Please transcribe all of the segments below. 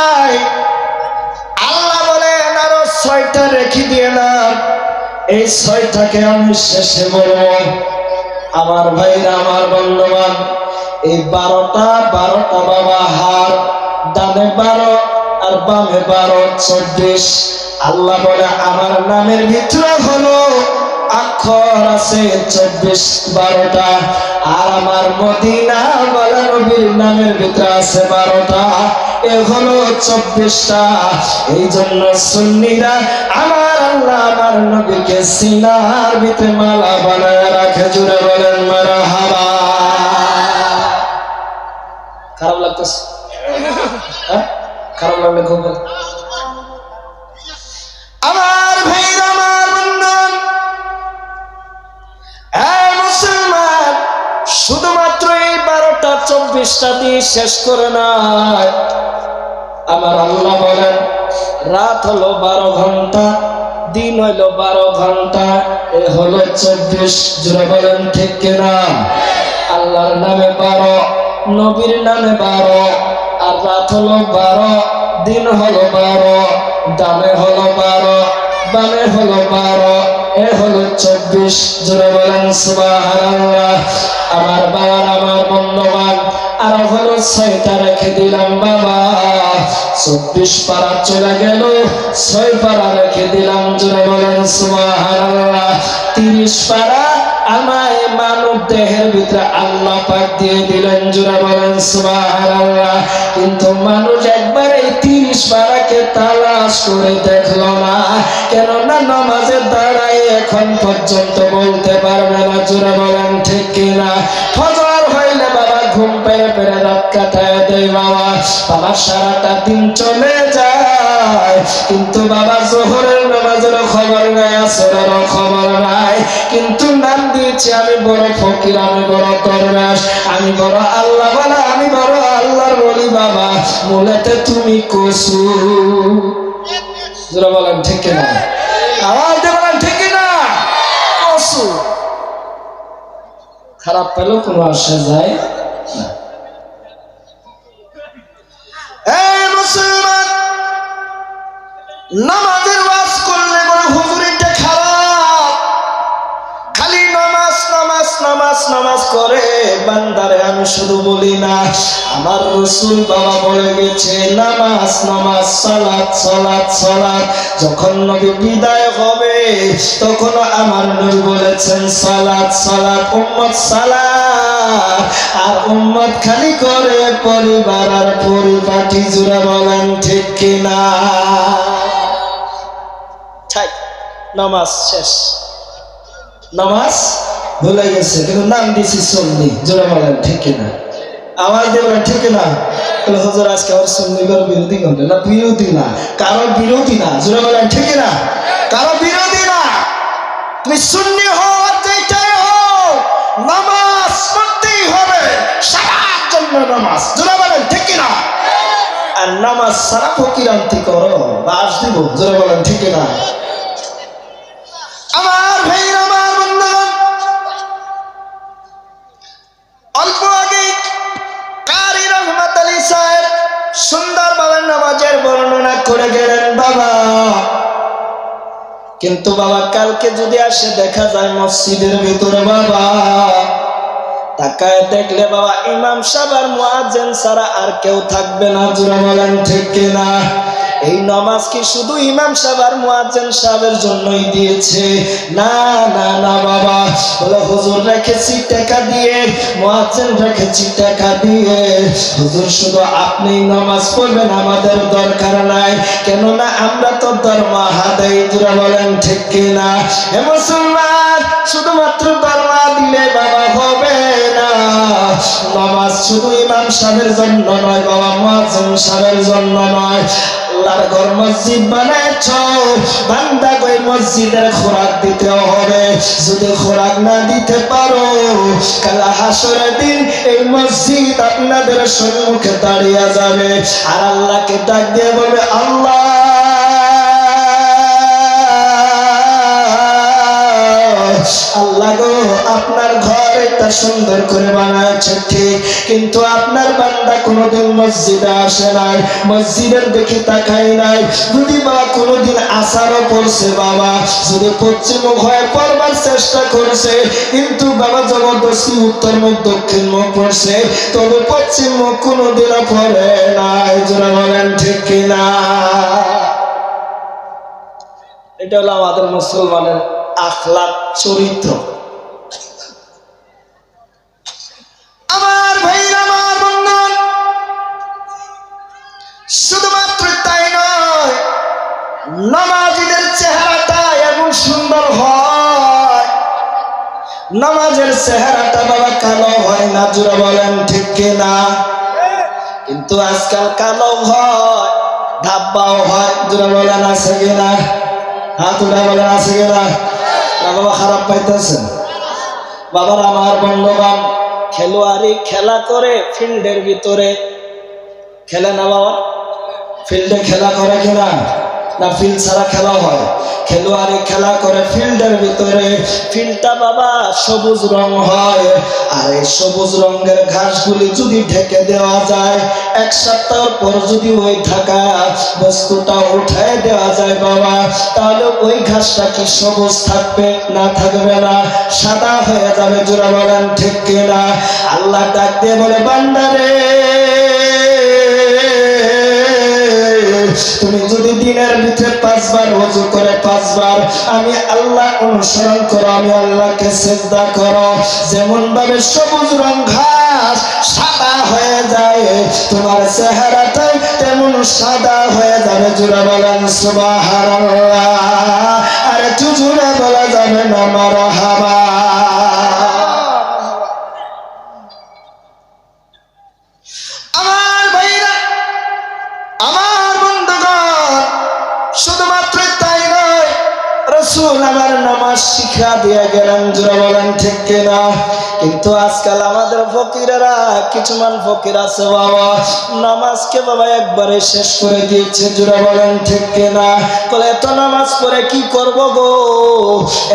নাই। আল্লাহ বলেন, আরও ছয়টা রেখে দিয়ে না। এই ছয়টাকে আমি শেষে বলব আমার ভাইরা, আমার বন্ধুবান এই বারোটা বারোটা বাবা হার, ডানে বারো আর বামে বারো, চব্বিশ। আল্লাহ বলে, আমার নামের ভিতরে হলো অক্ষর আছে চব্বিশ বারোটা, আর আমার মদিনা বলে নবীর নামের ভিতরে আছে বারোটা। এ হলো চব্বিশটা। এই জন্য সুন্নিরা আমার আল্লাহ, আমার নবীকে সিনার ভিতরে মালা বানায় রাখে। জুড়ে বলেন মারা হাবা খারাপ লাগতেছে? হ্যাঁ? খারাপ লাগলে খুব চব্বিশটা দিয়ে শেষ করে নাই। আমার আল্লাহ বলেন, রাত হলো বারো ঘণ্টা, দিন হইল বারো ঘণ্টা, এ হলো চব্বিশ জুড়ে বলেন ঠিক কিনা? আল্লাহর নামে বারো, নবীর নামে বারো, আর রাত হলো বারো, দিন হলো বারো ডানে হলো বারো বামে হলো বারো এ হলো চব্বিশ জোরে বলেন আমার বাবার আমার বন্ধবান, আর হলো ছয়টা রেখে দিলাম বাবা। চব্বিশ পারা চলে গেল, ছয় পারা রেখে দিলাম জোরে বলেন সুবাহ তিরিশ পারা আমায় মানব দেহের ভিতরে আল্লাহ পাক দিয়ে দিলেন, জোরে বলেন, সুবহানাল্লাহ। কিন্তু মানুষ একবার এই তিরিশ পারাকে তালাশ করে দেখল না। কেননা নামাজের দ্বারাই এখন পর্যন্ত বলতে পারবে না, জোরে বলেন, ঠিক কিনা? ফজর হইলে বাবা ঘুম পেয়ে পেরে রাত কাটায় দেয় বাবা। বাবা সারাটা দিন চলে যায়, কিন্তু বাবা জোহরের খবর নাই আসরেরও খবর নাই। কিন্তু নাম দিয়েছি, আমি বড় ফকির, আমি বড় আমি বড় আল্লাহ বলা, আমি বড় আল্লাহর বলি বাবা। তুমি কসু। বলেন, ঠিক না আওয়াজ বলেন, ঠিক না কসু। খারাপ পেলেও কোনো আসে যায় না। এই মুসলমান নামাজের নামাজ নামাজ করে, বান্দারে আমি শুধু বলি না, আমার রসুল বাবা বলে গেছে, নামাজ নামাজ, সালাত সালাত সালাত। যখন নবী বিদায় হবে, তখন আমার নবী বলেছেন, সালাত সালাত, উম্মত, সালাত। আর উম্মত খালি করে পরিবার আর পরিপাটি জুড়ে বলেন ঠিক কিনা? নামাজ শেষ। নামাজ? ভুলে গেছে কিন্তু নাম দিছি সন্নি। জোরে বলেন, ঠিক না আওয়াজ দিয়ে বলেন, ঠিক না হজর, আজকে আমার সন্নিগর বিরোধী করলে না? বিরোধী না। কারও বিরোধী না। জোরে বলেন, ঠিক না কারও বিরোধী না। তুমি শূন্য হও যেটাই হও, নামাজ পড়তেই হবে। সারার জন্য নামাজ। জোরে বলেন, ঠিক না আর নামাজ সারা ফকিরান্তি করো, বাস দিব। বলেন, ঠিক না আমার ভাই আমার অল্প আগে কারি রহমত আলী সাহেব সুন্দরভাবে নামাজের বর্ণনা করে গেলেন, বাবা, কিন্তু বাবা, কালকে যদি আসে দেখা যায় মসজিদের ভিতরে, বাবা, তাকায় দেখলে বাবা, ইমাম সাহেব আর মুয়াজ্জিন ছাড়া আর কেউ থাকবে না। জোরে বলেন, ঠিক কিনা? এই নামাজ কি শুধু ইমাম সাহেব আর মুয়াজ্জিন সাহেবের জন্যই দিয়েছে। না না না, বাবা। বলে, হুজুর রেখেছি টাকা দিয়ে, মুয়াজ্জিন রেখেছি টাকা দিয়ে। হুজুর, শুধু আপনি নামাজ পড়বেন, আমাদের দরকার নাই। কেননা আমরা তো দরমাহা দেই জোরে বলেন, ঠিক কিনা? হে মুসলমান, শুধুমাত্র দরমা দিলে বাবা হবে না। নামাজ শুধু ইমাম সাহেবের জন্য নয়, বাবা, মুয়াজ্জিন সাহেবের জন্য নয়। আল্লাহর ঘর মসজিদ বানাইছ বান্দা কই মসজিদের খোরাক দিতে হবে। যদি খোরাক না দিতে পারো, কালা হাসরের দিন এই মসজিদ আপনাদের সম্মুখে দাঁড়িয়ে যাবে। আর আল্লাহকে ডাক দিয়ে বলবে আল্লাহ আল্লাহ গো, আপনার ঘর এটা সুন্দর করে বানাচ্ছে ঠিক। কিন্তু আপনার বান্দা কোনোদিন মসজিদে আসে নাই, মসজিদের দিকে তাকাই নাই। যদি বা কোনোদিন আসারও পড়ছে, বাবা, যদি হয়ে পড়বার চেষ্টা করছে, কিন্তু বাবা জবরদস্তি উত্তর মুখ, দক্ষিণ মুখ পড়ছে, তবে পশ্চিম মুখ কোনোদিনও পড়ে নাই, জোরা বলেন ঠিক কিনা? এটা হলো আমাদের মুসলমানের আখলাক। চরিত্র। আমার ভাই আমার বন্ধন শুধুমাত্র তাই নয়, নামাজিদের চেহারাটা এমন সুন্দর হয়। নামাজের চেহারাটা বাবা কালো হয় না, জোরা বলেন ঠিক কিনা? কিন্তু আজকাল কালো হয় ধাব্বাও হয়, জোরা বলেন আছে কিনা? হাত উঠা বলেন আছে কিনা? বাবা খারাপ পাইতেছেন বাবার আমার বন্ধবান খেলোয়াড়ি খেলা করে ফিল্ডের ভিতরে খেলে না বাবা? ফিল্ডে খেলা করে কিনা? না ফিল্ড ছাড়া খেলা হয়। খেলোয়াড়ি খেলা করে ফিল্ডের ভিতরে, ফিল্ডটা বাবা সবুজ রং হয়। আর এই সবুজ রঙের ঘাসগুলি যদি ঢেকে দেওয়া যায়, এক সপ্তাহ পর যদি ওই ঢাকা বস্তুটা উঠায় দেওয়া যায় বাবা। তাহলে ওই ঘাসটা কি সবুজ থাকবে? না থাকবে না। সাদা হয়ে যাবে জোড়া বাগান, ঠিক কিনা? আল্লাহ ডাক দিয়ে বলে বান্দারে তুমি যদি দিনের ভিতরে পাঁচবার ওযু করে পাঁচবার আমি আল্লাহ অনুসরণ করো, আমি আল্লাহকে সেজদা করো যেমন ভাবে সবুজ রং ঘাস সাদা হয়ে যায়, তোমার চেহারাটা তেমন সাদা হয়ে যাবে জোড়া বলেন সুবহানাল্লাহ। আরে জুজুরে বলা যাবে না, মারহাবা। আমার আমার নামাজ শিক্ষা দিয়ে গেলেন জোরা বলেন ঠিক কিনা? কিন্তু আজকাল আমাদের ফকিরেরা, কিছুমান ফকির আছে বাবা, নামাজকে বাবা একবারে শেষ করে দিয়েছে, জোরা বলেন ঠিক কিনা? বলে, এত নামাজ পড়ে কি করব গো?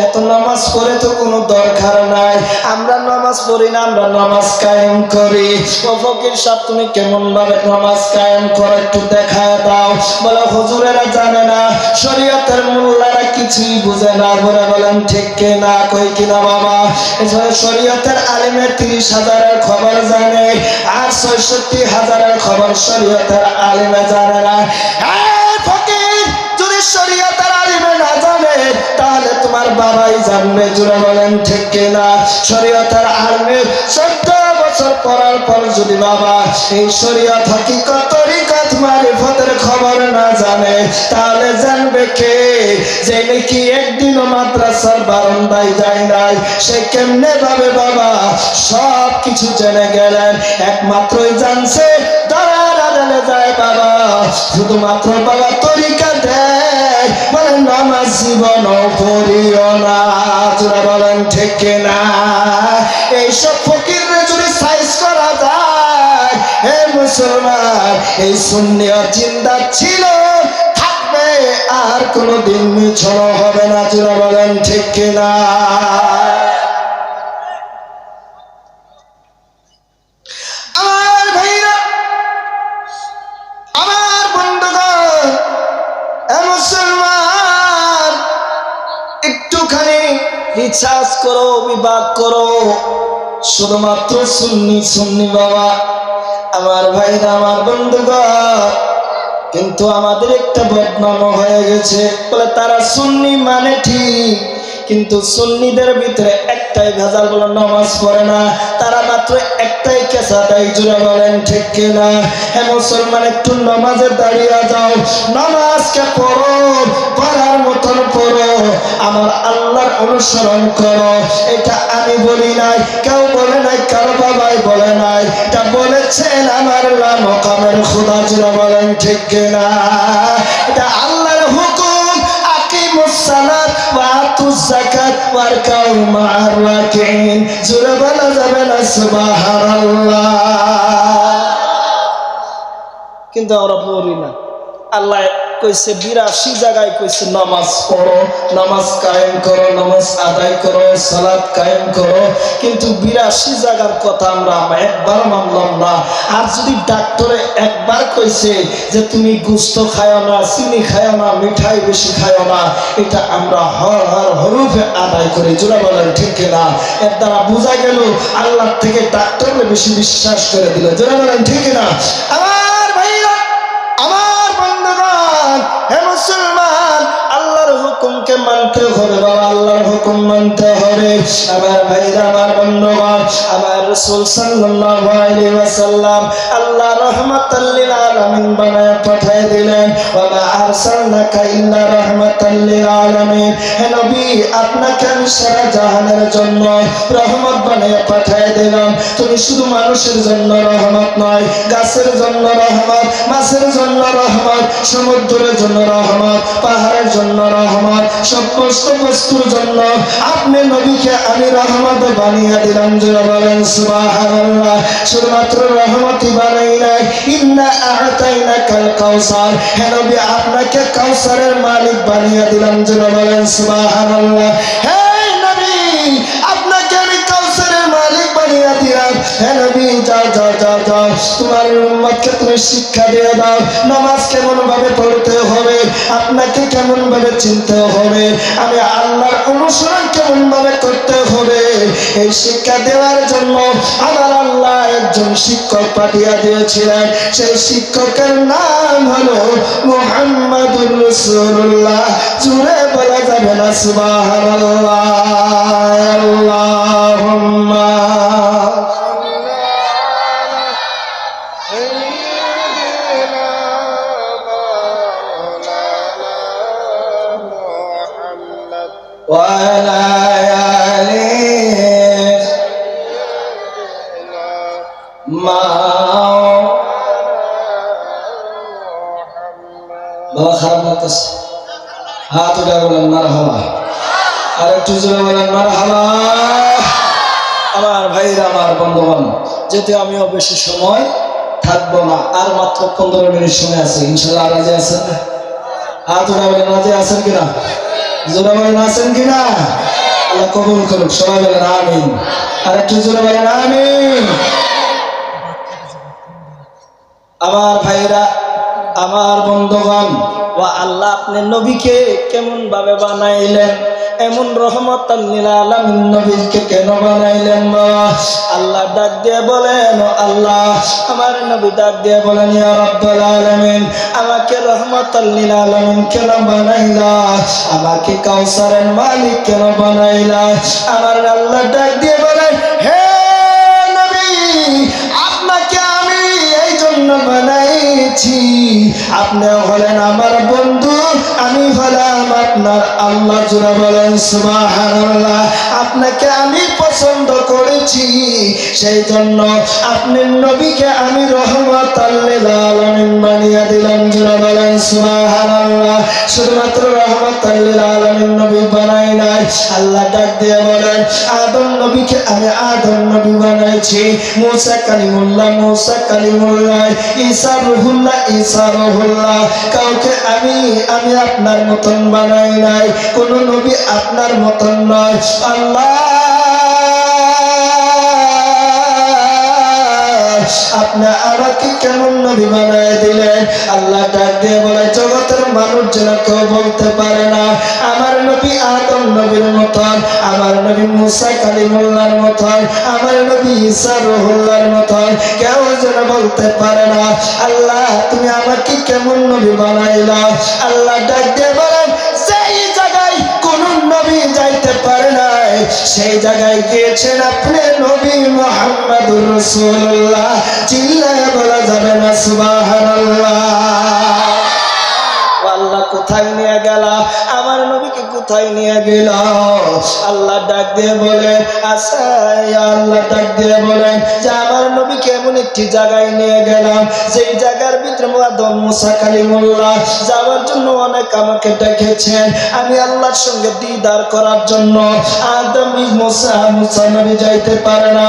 এত নামাজ পড়ে তো কোনো দরকার নাই। আমরা নামাজ পড়ি না, আমরা নামাজ কায়েম করি। ও ফকির সাহেব, তুমি কেমন ভাবে নামাজ কায়েম করো একটু দেখা দাও। বলে, হুজুরেরা জানে না, শরীয়তের মোল্লারা কিছুই বুঝে না, বলে বলেন, ঠিক কে না, কই কিনা বাবা? এছাড়া শরীয়তের আলিমের তিরিশ হাজারের খবর জানে, আর ছয়ষট্টি হাজারের খবর শরীয়তের আলিমে জানে না। যদি শরীয়তের আলিমে বাবাই বলেন, ঠিক চোদ্দ বছর পড়ার পর যদি বাবা, এই শরীয়ত হকিকত মারিফতের খবর না জানে, তাহলে জানবে কে? যে নাকি একদিনও মাদ্রাসার বারান্দায় যায় নাই। সে কেমনে ভাবে বাবা? সব কিছু জেনে গেলেন। একমাত্রই জানছে শুধুমাত্র বাবা তরিকা দেয়। বলে নামাজ জীবন পড়িও না। তোরা বলেন, ঠিক না এইসব হে মুসলমান, এই শূন্য চিন্তা ছিল, থাকবে আর কোনোদিন মিছল হবে না তোরা বলেন ঠিক কিনা? একটুখানি রিচার্জ করো করো। শুধুমাত্র সুন্নি সুন্নি বাবা। আমার ভাইরা, আমার বন্ধুগণ, কিন্তু আমাদের একটা বদনাম হয়ে গেছে। বলে, তারা সুন্নি মানে ঠিক, কিন্তু সুন্নিদের ভিতরে একটাই ভেজাল বলে নামাজ পড়ে না। তারা মাত্র একটাই কেসা দেয় জুড়ে বলেন, ঠিক কিনা? হে মুসলমান, একটু নামাজে দাঁড়িয়ে যাও। নামাজকে পড়ো, পড়ার মতন পড়ো। আমার আল্লাহর অনুসরণ করো। এটা আমি বলি নাই, কেউ বলে নাই, কারও বাবাই বলে নাই। খুদা জুড়ে বলেন, ঠিক কিনা? এটা আল্লাহর হুকুম। আকিমুস সালাত ওয়া আতুস যাকাত ওয়ারকাউ মা'আর রাকিন জুড়ে বলা যাবে না কিন্তু আমরা পড়ি না। আল্লাহ কইছে বিরাশি জায়গায় কইছে, নামাজ পড়ো, নামাজ কায়েম করো, নামাজ আদায় করো সালাদ কায়েম করো। কিন্তু বিরাশি জায়গার কথা আমরা একবার মানলাম না। আর যদি ডাক্তারে একবার কইছে যে তুমি গুস্ত খায়ো না, চিনি খায়ো না, মিঠাই বেশি খায়ো না, এটা আমরা হর হর হরুফে আদায় করি। জোড়া বলেন, ঠিক না এর দ্বারা বোঝা গেল আল্লাহ থেকে ডাক্তারকে বেশি বিশ্বাস করে দিল। জোড়া বলেন, ঠিক না আমার ভাইরা আল্লাহর হুকুমকে মানতে হবে, বাবা, আল্লাহর হুকুম মানতে হবে। আমার ভাইরা, আমার বন্ধুগণ, আমার রাসূল সাল্লাল্লাহু আলাইহি ওয়াসাল্লাম আল্লাহ রাহমাতাল লিল আলামিন বানায় পাঠিয়ে দিলেন ওয়া মা আরসালনাকা ইল্লা রাহমাতাল লিল আলামিন। হে নবী, আপনাকে আমি সারা জাহানের জন্য রহমত বানিয়ে পাঠিয়ে দিলাম। তুমি শুধু মানুষের জন্য রহমত নয়, গাছের জন্য রহমত, মাছের জন্য রহমত, সমুদ্রের জন্য রহমত, পাহাড়ের জন্য রহমত সমস্ত বস্তুর জন্য আপনি নবীকে আমি রহমত বানিয়ে দিলাম যে বলেন সুবহানাল্লাহ। শুধুমাত্র রহমতই বানাই নাই। ইন্না আ'তাইনা কাল কাউসার। হে নবী, আপনাকে কাউসারের মালিক বানিয়ে দিলাম যে বলেন সুবহানাল্লাহ। হে নবী হে নবী, যাও যাও যাও যাও। তোমার উম্মতকে তুমি শিক্ষা দিয়ে দাও। নামাজ কেমন ভাবে পড়তে হবে, আপনাকে কেমন ভাবে চিনতে হবে, আমি আল্লাহর অনুসরণ কেমন ভাবে করতে হবে, এই শিক্ষা দেওয়ার জন্য আমার আল্লাহ একজন শিক্ষক পাঠিয়ে দিয়েছিলেন। সেই শিক্ষকের নাম হলো মুহাম্মাদুর রাসূলুল্লাহ। জুড়ে বলা যাবে না, সুবহানাল্লাহ। আল্লাহুম্মা। বাবা খারাপ মার হাওয়া আর একটু জোরে বলেন মার হাওয়া আমার ভাইরা আমার আমিও বেশি সময় থাকব না। আর মাত্র পনেরো মিনিট সময় আছে, ইনশাল্লাহ রাজি আছেন হাত উঠে বলেন আছেন কিনা? জোরে বলেন, আছেন কিনা? আল্লাহ কবুল করুক, সবাই বলেন, আমিন। আর একটু জোরে বলেন, আমিন। আমার ভাইরা, আমার বন্ধুগণ ও আল্লাহ আপনি নবীকে কেমন ভাবে বানাইলেন? এমন রহমত নবীকে কেন বানাইলেন আল্লাহ ডাক দিয়ে বলেন আল্লাহ, আমার নবী ডাক দিয়ে বলেন রাব্বুল আমাকে রহমত আলামিন কেন বানাইলা? আমাকে কাউসারের মালিক কেন বানাইলা? আমার আল্লাহ ডাক দিয়ে বলেন, হে নবী বানাইছি। আপনি হলেন আমার বন্ধু, আমি হলাম আপনার আল্লাহ বলেন আপনাকে আমি পছন্দ করেছি, সেই জন্য আপনি নবীকে আমি রহমত আলামিন বানিয়ে দিলাম জুড়ে বলেন সুবহানাল্লাহ। শুধুমাত্র রহমত নাই আল্লাহ ডাক দিয়ে বলেন, আদম নবীকে আমি আদম নবী বানাইছি। মুসা কালিমুল্লাহ কালিমুল্লাহ রহুল্লাহ রহুল্লাহ। কাউকে আমি আমি আপনার মতন বানাই নাই। কোন নবী আপনার মতন নয়। আল্লাহ আপনি আমাকে কেমন নবী বানায় দিলেন? আল্লাহ ডাক দিয়ে বলে, জগতের মানুষ যেন কেউ বলতে পারে না, আমার নবী আদম নবীর মতন, আমার নবী মুসা কালিমুল্লার মতন, আমার নবী ঈসা রহুল্লার মতন, কেউ যেন বলতে পারে না, আল্লাহ তুমি আমাকে কেমন নবী বানাইলা? আল্লাহ ডাক দিয়ে বলেন সেই জায়গায় কোন নবী যাইতে পারে সেই জায়গায় গিয়েছেন আপনি নবী মোহাম্মদুর রসুল্লাহ চিল্লায় বলা যাবে না সুবাহ আল্লাহ, কোথায় নিয়ে গেলা? কোথায় নিয়ে গেল। আল্লাহ ডাক দিয়ে বলেন আসাই আল্লাহ ডাক দিয়ে বলেন যে আমার নবীকে এমন একটি জায়গায় নিয়ে গেলাম। যেই জায়গার ভিতরে মুআদ্দম মুসা কালিমুল্লাহ যাওয়ার জন্য অনেক আমাকে ডেকেছেন। আমি আল্লাহর সঙ্গে দিদার করার জন্য আদম মুসা মুসা নবী যাইতে পারে না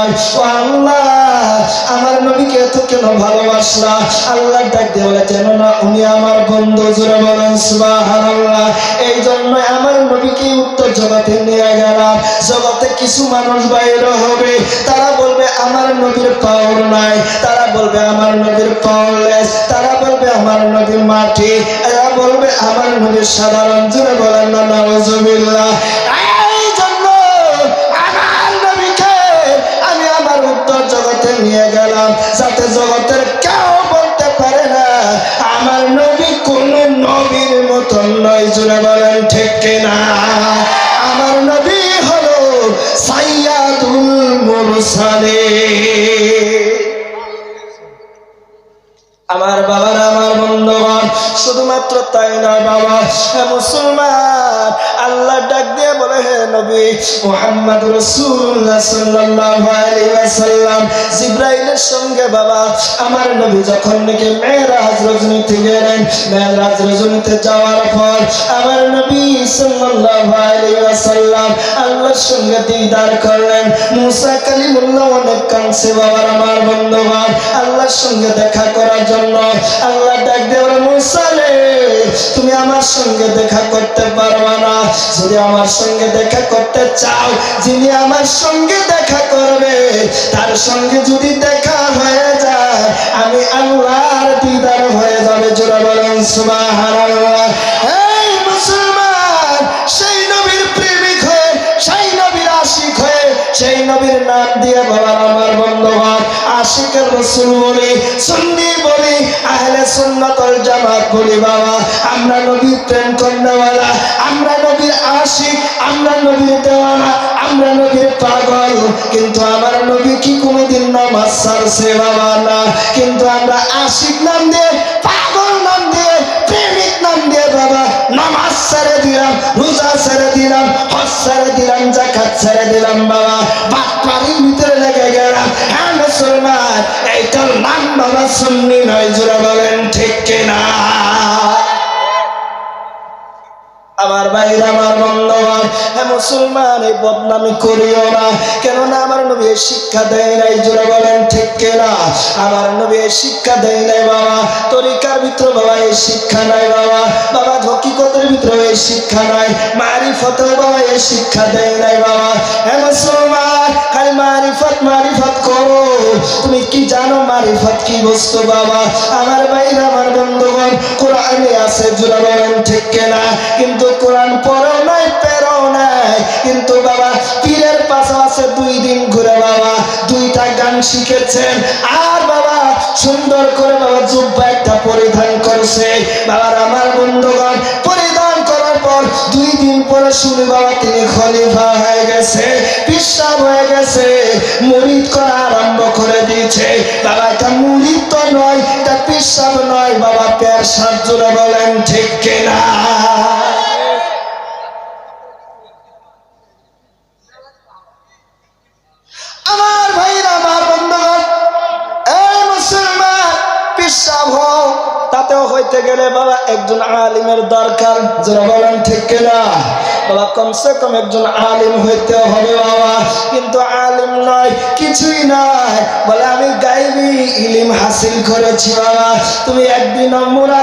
আল্লাহ, আমার নবীকে এত কেন ভালোবাসলা? আল্লাহ ডাক দিয়ে বলে, যেন না উনি আমার বন্ধু। জুড়ে বলেন, সুবহানাল্লাহ। এই জন্য আমার নবীকে উত্তর জগতে নিয়ে গেলাম জগতে কিছু মানুষ বাইরে হবে। তারা বলবে, আমার নবীর পাওয়ার নাই। তারা বলবে, আমার নবীর পাওয়ারলেস তারা বলবে, আমার নবীর মাটি। এরা বলবে, আমার নবীর সাধারণ জুড়ে বলেন না যাতে জগতের কেউ বলতে পারে না, আমার নবী কোন নবীর মতন নয় জুড়ে বলেন, ঠিক কিনা? আমার নবী হলো সাইয়াদুল মুরসালে আমার বাবার, আমার বন্ধুগণ, শুধুমাত্র তাই নয় বাবা মুসলমান, আল্লাহ ডাক দিয়ে আমার নবী যখন নাকি মেরাজ রজনীতে গেলেন মেরাজ রজনীতে যাওয়ার পর আমার নবী সাল্লাল্লাহু আলাইহি আল্লাহর সঙ্গে দিদার করলেন। মুসা দেখা করার জন্য। আল্লাহ ডাক দেওয়ার মুসালে তুমি আমার সঙ্গে দেখা করতে পারবা না। যদি আমার সঙ্গে দেখা করতে চাও, যিনি আমার সঙ্গে দেখা করবে, তার সঙ্গে যদি দেখা হয়ে যায়, আমি আল্লাহর দিদার হয়ে যাবে। জোরা বলেন, সুবহানাল্লাহ। এই সেই নবীর নাম দিয়ে বাবার আমার বন্ধুবান আশিকের রসুল বলি, সুন্নি বলি, আহলে সুন্নাতল জামাত বলি, বাবা, আমরা নবীর প্রেম কন্যাওয়ালা, আমরা নবীর আশিক, আমরা নবীর দেওয়ানা, আমরা নবীর পাগল। কিন্তু আমার নবী কি কোনোদিন নামাজ ছাড়ছে বাবা, না। কিন্তু আমরা আশিক নাম দিয়ে ছেড়ে দিলাম, রোজা ছেড়ে দিলাম, হজ ছেড়ে দিলাম জাকাত ছেড়ে দিলাম বাবা। বাটপাড়ির ভিতরে লেগে গেলাম। হ্যাঁ মুসলমান এইটার নাম বাবা সুন্নি নয়, জোরা বলেন ঠিক কিনা? আমার ভাইরা মুসলমান এই বদনামি করিও না। কেননা আমার নবী শিক্ষা দেয় নাই, জোরে বলেন ঠিক কেনা? আমার নবী শিক্ষা দেয় নাই বাবা। তরিকার ভিতরে বাবা এই শিক্ষা নাই বাবা। বাবা হকিকতের ভিতরে এই শিক্ষা নাই। মারিফতের বাবা এই শিক্ষা দেয় নাই বাবা। হ্যাঁ মুসলমান, খালি মারিফত মারিফত করো। তুমি কি জানো মারিফত কি বস্তু বাবা? আমার ভাইরা, আমার বন্ধুগণ, কোরআনে আছে, জোরে বলেন ঠিক কেনা? কিন্তু কোরআন পড়াও নাই পেরো কিন্তু বাবা, পীরের পাশে আছে দুই দিন ঘুরে বাবা, দুইটা গান শিখেছেন। আর বাবা, সুন্দর করে বাবা জুব্বা একটা পরিধান করছে। বাবার আমার বন্ধুগণ, পরিধান করার পর দুই দিন পরে শুনি বাবা তিনি খলিফা হয়ে গেছে, পিসাব হয়ে গেছে, মুরিদ করা আরম্ভ করে দিয়েছে। বাবা, এটা মুরিদ তো নয়, এটা পিসাব নয়। বাবা, পেয়ার সাত বলেন, ঠিক কিনা? হইতে গেলে বাবা একজন আলিমের দরকার। যারা বলেন ঠিক কিনা? বাবা, কমসে কম একজন আলিম হইতে হবে বাবা। কিন্তু আলিম নয়, কিছুই নয়। বলে, আমি গাইবি, ইলিম হাসিল করেছি বাবা। তুমি একদিন মুরা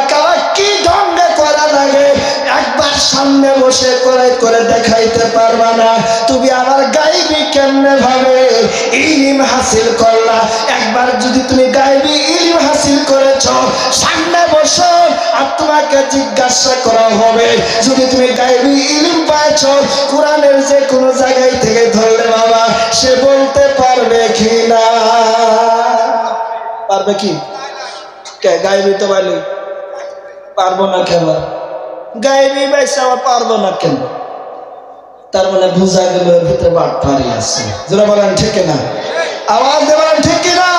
সামনে বসে করে করে দেখাইতে পারবা না। তুমি আমার গাইবি কেমনে ভাবে? ইলিম হাসিল করলা। একবার যদি তুমি গাইবি ইলিম হাসিল করেছ, সামনে বসো আর তোমাকে জিজ্ঞাসা করা হবে। যদি তুমি গাইবি ইলিম পাইছ, কোরআনের যে কোনো জায়গায় থেকে ধরলে বাবা, সে বলতে পারবে কি না পারবে কি? গাইবি তো পারলি পারব না কেন? গাইবি বাইসে আবার পারব না কেন? তার মানে বোঝা গেল ভিতরে বাট পারি আছে। যারা বলেন, ঠিক না আওয়াজ দেবেন ঠিক না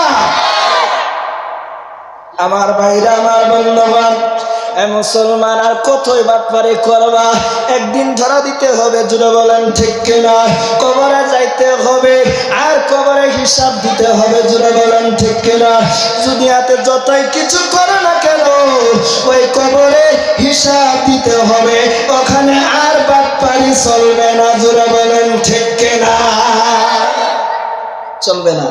আমার ভাইরা, আমার বন্ধুবান মুসলমান আর কতই বাটপারি করবা একদিন ধরা দিতে হবে জুড়ে বলেন, ঠিক কিনা? কবরে যাইতে হবে, আর কবরে হিসাব দিতে হবে জুড়ে বলেন, ঠিক কিনা? দুনিয়াতে যতই কিছু করে না কেন হবে, ওখানে আর বাটপারি চলবে না জুড়ে বলেন, ঠিক কিনা? চলবে না।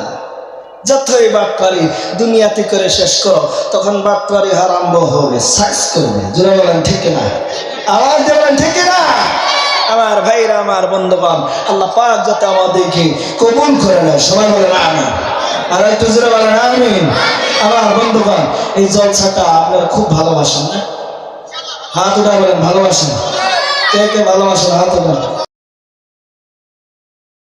যতই বাটপারি দুনিয়াতে করে শেষ করো, তখন বাটপারি আরম্ভ হবে, সাইজ করবে। জোরে বলেন, ঠিক না আওয়াজ দেবেন ঠিক না আমার ভাইরা, আমার বন্ধুগণ, আল্লাহ পাক যাতে আমাদেরকে কবুল করে নেয়। সবাই বলেন আমি আর একটু জোরে বলেন আমি আমার বন্ধুগণ, এই জলসাটা আপনারা খুব ভালোবাসেন না? হাত উঠা বলেন ভালোবাসেন কে কে ভালোবাসেন হাত উঠান